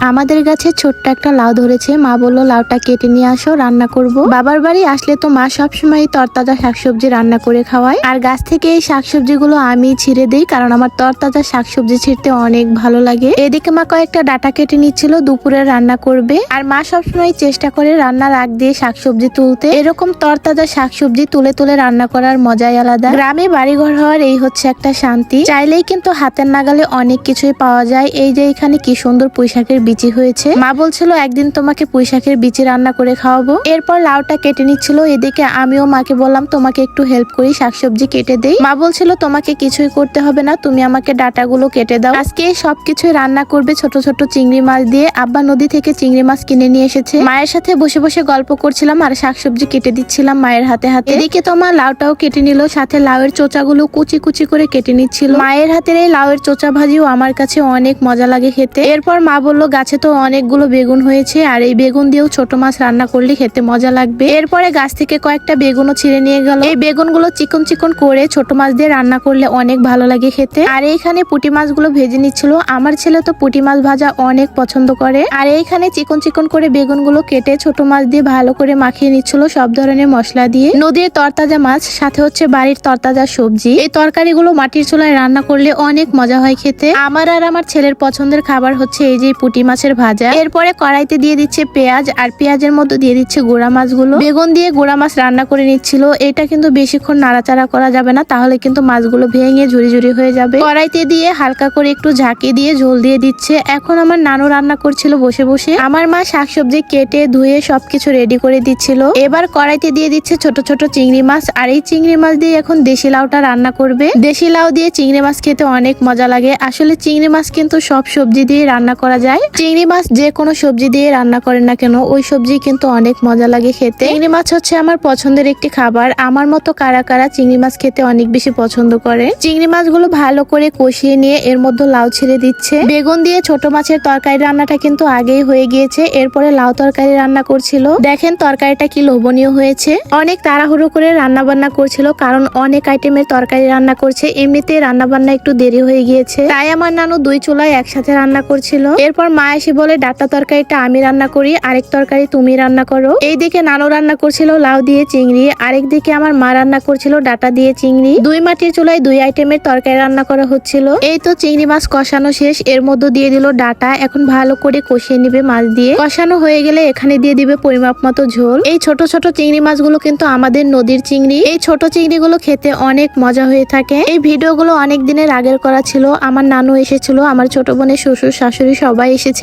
আমাদের গাছে ছোট্ট একটা লাউ ধরেছে। মা বলল, লাউটা কেটে নিয়ে আসো, রান্না করব। বাবার বাড়ি আসলে তো মা সবসময় তরতাজা শাকসবজি রান্না করে খাওয়ায়। আর গাছ থেকে এই শাকসবজিগুলো আমি ছিঁড়ে দিই, কারণ আমার তরতাজা শাকসবজি ছিঁড়তে অনেক ভালো লাগে। এদিকে মা কয়েকটা ডাটা কেটে নিচ্ছিল, দুপুরে রান্না করবে। আর মা সবসময় চেষ্টা করে রান্নার আগ দিয়ে শাকসবজি তুলতে। এরকম তরতাজা শাকসবজি তুলে তুলে রান্না করার মজাই আলাদা। গ্রামে বাড়িঘর হওয়ার এই হচ্ছে একটা শান্তি। চাইলেই কিন্তু হাতের নাগালে অনেক কিছুই পাওয়া যায়। এই যে এখানে কি সুন্দর পুঁইশাকের বিচি হয়েছে। মা বলছিল, একদিন তোমাকে পুঁইশাকের বিচি রান্না করে খাওয়াবো। এরপর লাউটা কেটে নিচ্ছিল। এদিকে আমিও মাকে বললাম, তোমাকে একটু হেল্প করি, শাকসবজি কেটে দেই। মা বলছিল, তোমাকে কিছুই করতে হবে না, তুমি আমাকে ডাটাগুলো কেটে দাও। আজকে সবকিছুই রান্না করবে ছোট ছোট চিংড়ি মাছ দিয়ে। আব্বা নদী থেকে চিংড়ি মাছ কিনে নিয়ে এসেছে। মায়ের সাথে বসে বসে গল্প করছিলাম আর শাকসবজি কেটে দিচ্ছিলাম মায়ের হাতে হাতে। এদিকে তোমার লাউটাও কেটে নিল, সাথে লাউয়ের চোচাগুলো কুচি কুচি করে কেটে নিচ্ছিল। মায়ের হাতের এই লাউয়ের চোচা ভাজিও আমার কাছে অনেক মজা লাগে খেতে। এরপর মা বলল গাছে তো অনেকগুলো বেগুন হয়েছে, আর এই বেগুন দিয়েও ছোট মাছ রান্না করলে খেতে মজা লাগবে। এরপরে গাছ থেকে কয়েকটা বেগুনও ছিঁড়ে নিয়ে গেল। এই বেগুনগুলো চিকন চিকন করে ছোট মাছ দিয়ে রান্না করলে অনেক ভালো লাগে খেতে। আর এইখানে পুঁটি মাছগুলো ভেজে নিচ্ছিল। আমার ছেলে তো পুঁটি মাছ ভাজা অনেক পছন্দ করে। আর এইখানে চিকন চিকন করে বেগুনগুলো কেটে ছোট মাছ দিয়ে ভালো করে মাখিয়ে নিচ্ছিল সব ধরনের মশলা দিয়ে। নদীর তরতাজা মাছ, সাথে হচ্ছে বাড়ির তরতাজা সবজি। এই তরকারিগুলো মাটির চুলায় রান্না করলে অনেক মজা হয় খেতে। আমার আর আমার ছেলের পছন্দের খাবার হচ্ছে এই যে পুঁটি মাছের ভাজা। এরপরে কড়াইতে দিয়ে দিচ্ছে পেঁয়াজ আর পেঁয়াজের মধ্যে দিয়ে দিচ্ছে গোড়া মাছগুলো। বেগুন দিয়ে গোড়া মাছ রান্না করে নিচ্ছিল। এটা কিন্তু বেশিক্ষণ নাড়াচাড়া করা যাবে না, তাহলে কিন্তু মাছগুলো ভেঙে ঝুরি ঝুরি হয়ে যাবে। কড়াইতে দিয়ে হালকা করে একটু ঝাঁকি দিয়ে ঝোল দিয়ে দিচ্ছে। এখন আমার নানু রান্না করছিল বসে বসে। আমার মা শাকসবজি কেটে, ধুয়ে সবকিছু রেডি করে দিচ্ছিল। এবার কড়াইতে দিয়ে দিচ্ছে ছোট ছোট চিংড়ি মাছ। আর এই চিংড়ি মাছ দিয়ে এখন দেশি লাউটা রান্না করবে। দেশি লাউ দিয়ে চিংড়ি মাছ খেতে অনেক মজা লাগে। আসলে চিংড়ি মাছ কিন্তু সব সবজি দিয়ে রান্না করা যায়। চিংড়ি মাছ যে কোনো সবজি দিয়ে রান্না করেন না কেন, ওই সবজি কিন্তু অনেক মজা লাগে খেতে। চিংড়ি মাছ হচ্ছে আমার পছন্দের একটি খাবার। আমার মতো কারা কারা চিংড়ি মাছ খেতে অনেক বেশি পছন্দ করে? চিংড়ি মাছগুলো ভালো করে কষিয়ে নিয়ে এর মধ্যে লাউ ছেড়ে দিচ্ছে। বেগুন দিয়ে ছোট মাছের তরকারি রান্নাটা কিন্তু আগেই হয়ে গিয়েছে। এরপরে লাউ তরকারি রান্না করছিল। দেখেন তরকারিটা কি লোভনীয় হয়েছে। অনেক তাড়াহুড়ো করে রান্না বান্না করছিল, কারণ অনেক আইটেমের তরকারি রান্না করছে। এমনিতে রান্না বান্না একটু দেরি হয়ে গিয়েছে। তাই আমার নানু দুই চুলায় একসাথে রান্না করছিল। এরপর মা এসে বলে, ডাটা তরকারিটা আমি রান্না করি, আরেক তরকারি তুমি রান্না করো। এই দিকে নানু রান্না করছিল লাউ দিয়ে চিংড়ি আরেক দিকে আমার মা রান্না করছিল ডাটা দিয়ে চিংড়ি। দুই মাটির চুলায় দুই আইটেমের তরকারি রান্না করা হচ্ছিল। এই তো চিংড়ি মাছ কষানো শেষ, এর মধ্যে দিয়ে দিল ডাটা, এখন ভালো করে কষিয়ে নিবে মাছ দিয়ে। কষানো হয়ে গেলে এখানে দিয়ে দিবে পরিমাপ মতো ঝোল। এই ছোট ছোট চিংড়ি মাছগুলো কিন্তু আমাদের নদীর চিংড়ি। এই ছোট চিংড়িগুলো খেতে অনেক মজা হয়ে থাকে। এই ভিডিওগুলো অনেক দিনের আগের করা ছিল। আমার নানু এসেছিল, আমার ছোট বোনের শ্বশুর শাশুড়ি সবাই এসেছিল।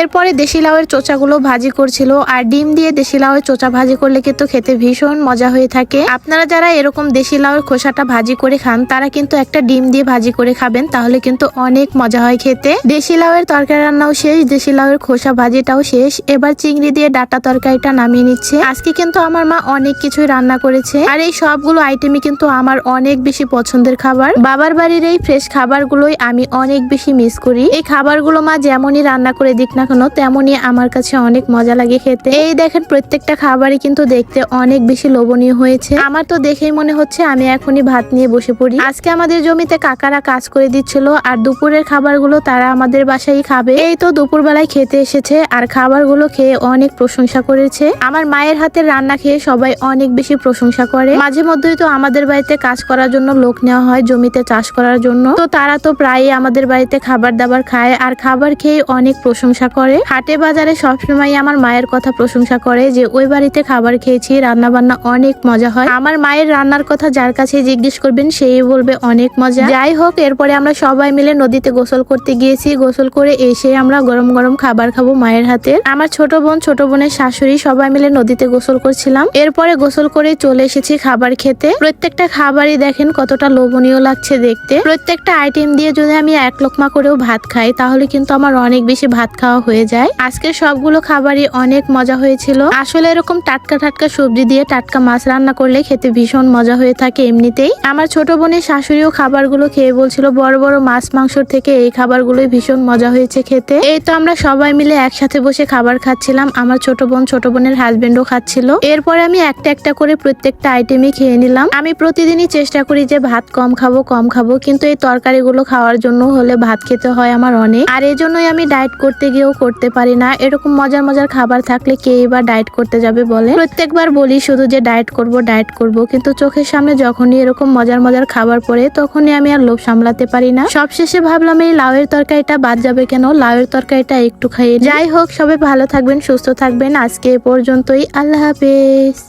এরপরে দেশি লাউয়ের চোচাগুলো ভাজি করছিল আর ডিম দিয়ে দেশি লাউয়ের চোচা ভাজি করলে কিন্তু খেতে ভীষণ মজা হয়ে থাকে। আপনারা যারা এরকম দেশি লাউয়ের খোসাটা ভাজি করে খান, তারা কিন্তু একটা ডিম দিয়ে ভাজি করে খাবেন, তাহলে কিন্তু অনেক মজা হয় খেতে। দেশি লাউয়ের তরকারি রান্নাও শেষ, দেশি লাউয়ের খোসা ভাজিটাও শেষ। এবার চিংড়ি দিয়ে ডাটা তরকারিটা নামিয়ে নিচ্ছে। আজকে কিন্তু আমার মা অনেক কিছুই রান্না করেছে। আর এই সবগুলো আইটেমই কিন্তু আমার অনেক বেশি পছন্দের খাবার। বাবার বাড়ির এই ফ্রেশ খাবারগুলোই আমি অনেক বেশি মিস করি। এই খাবারগুলো মা যেমনই রান্না করে দিক না কেন, তেমনই আমার কাছে অনেক মজা লাগে খেতে। এই দেখেন, প্রত্যেকটা খাবারই কিন্তু দেখতে অনেক বেশি লোভনীয় হয়েছে। আমার তো দেখেই মনে হচ্ছে আমি এখনই ভাত নিয়ে বসে পড়ি। আজকে আমাদের জমিতে কাকারা কাজ করে দিচ্ছিল, আর দুপুরের খাবারগুলো তারা আমাদের বাসায় খাবে। এই তো দুপুর বেলায় খেতে এসেছে, আর খাবারগুলো খেয়ে অনেক প্রশংসা করেছে। আমার মায়ের হাতের রান্না খেয়ে সবাই অনেক বেশি প্রশংসা করে। মাঝে মধ্যেই তো আমাদের বাড়িতে কাজ করার জন্য লোক নেওয়া হয় জমিতে চাষ করার জন্য। তো তারা তো প্রায়ই আমাদের বাড়িতে খাবার দাবার খায়, আর খাবার খেয়ে অনেক প্রশংসা করে। হাটে বাজারে সবসময় আমার মায়ের কথা প্রশংসা করে যে, ওই বাড়িতে খাবার খেয়েছি রান্না বান্না অনেক মজা হয়। আমার মায়ের রান্নার কথা যার কাছে জিজ্ঞেস করবেন, সেই বলবে, অনেক মজা। যাই হোক, এরপরে আমরা সবাই মিলে নদীতে গোসল করতে গিয়েছি। গোসল করে এসে আমরা গরম গরম খাবার খাব মায়ের হাতে। আমার ছোট বোন, ছোট বোনের শাশুড়ি সবাই মিলে নদীতে গোসল করছিলাম। এরপরে গোসল করে চলে এসেছি খাবার খেতে। প্রত্যেকটা খাবারই দেখেন কতটা লোভনীয় লাগছে দেখতে। প্রত্যেকটা আইটেম দিয়ে যদি আমি এক লোকমা করেও ভাত খাই, তাহলে কিন্তু আমার অনেক বেশি ভাত খাওয়া হয়ে যায়। আজকে সবগুলো খাবারই অনেক মজা হয়েছিল। আসলে এরকম টাটকা টাটকা সবজি দিয়ে টাটকা মাছ রান্না করলে খেতে ভীষণ মজা হয়ে থাকে এমনিতেই। আমার ছোট বোনের শাশুড়িও খাবারগুলো খেয়ে বলছিল, বড় বড় মাছ মাংসর থেকে এই খাবারগুলোই ভীষণ মজা হয়েছে খেতে। এই তো আমরা সবাই মিলে একসাথে বসে খাবার খাচ্ছিলাম। আমার ছোট বোন, ছোট বোনের হাজবেন্ডও খাচ্ছিল। এরপরে আমি একটা একটা করে প্রত্যেকটা আইটেমই খেয়ে নিলাম। আমি প্রতিদিনই চেষ্টা করি যে ভাত কম খাব কম খাব, কিন্তু এই তরকারিগুলো খাওয়ার জন্য হলে ভাত খেতে হয় আমার অনেক। আর এই জন্যই আমি ডায়েট করতে গিয়েও করতে পারি না। এরকম মজার মজার খাবার থাকলে কে এবার ডায়েট করতে যাবে বলে? প্রত্যেকবার বলি শুধু যে ডায়েট করব ডায়েট করব, কিন্তু চোখের সামনে যখনই এরকম মজার মজার খাবার পড়ে, তখনই আমি আর লোভ সামলাতে পারি না। সবশেষে ভাবলাম এই লাউয়ের তরকারিটা বাদ যাবে কেন? লাউয়ের তরকারিটা একটু খাইয়ে যাই হোক, সবাই ভালো থাকবেন, সুস্থ থাকবেন। আজকে এ পর্যন্তই। আল্লাহ হাফেজ।